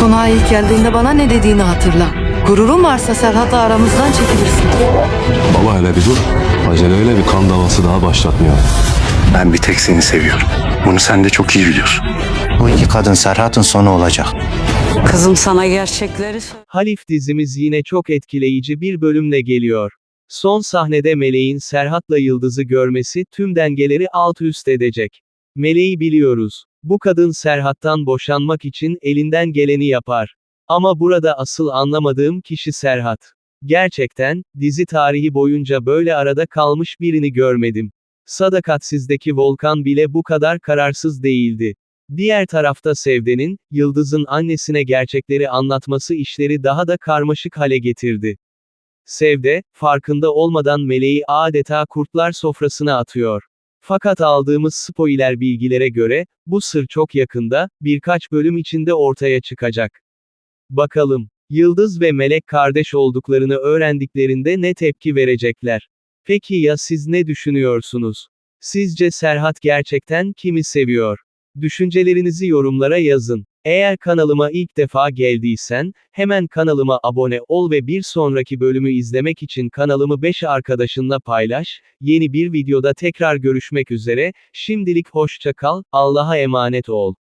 Konağa ilk geldiğinde bana ne dediğini hatırla. Gururun varsa Serhat'la aramızdan çekilirsin. Baba hele bir dur. Aceleyle bir kan davası daha başlatmıyor. Ben bir tek seni seviyorum. Bunu sen de çok iyi biliyorsun. Bu iki kadın Serhat'ın sonu olacak. Kızım sana gerçekleri Halif dizimiz yine çok etkileyici bir bölümle geliyor. Son sahnede Meleğin Serhat'la Yıldız'ı görmesi tüm dengeleri alt üst edecek. Meleği biliyoruz. Bu kadın Serhat'tan boşanmak için elinden geleni yapar. Ama burada asıl anlamadığım kişi Serhat. Gerçekten, dizi tarihi boyunca böyle arada kalmış birini görmedim. Sadakatsizdeki Volkan bile bu kadar kararsız değildi. Diğer tarafta Sevde'nin, Yıldız'ın annesine gerçekleri anlatması işleri daha da karmaşık hale getirdi. Sevde, farkında olmadan meleği adeta kurtlar sofrasına atıyor. Fakat aldığımız spoiler bilgilere göre, bu sır çok yakında, birkaç bölüm içinde ortaya çıkacak. Bakalım, Yıldız ve Melek kardeş olduklarını öğrendiklerinde ne tepki verecekler? Peki ya siz ne düşünüyorsunuz? Sizce Serhat gerçekten kimi seviyor? Düşüncelerinizi yorumlara yazın. Eğer kanalıma ilk defa geldiysen, hemen kanalıma abone ol ve bir sonraki bölümü izlemek için kanalımı 5 arkadaşınla paylaş. Yeni bir videoda tekrar görüşmek üzere, şimdilik hoşça kal, Allah'a emanet ol.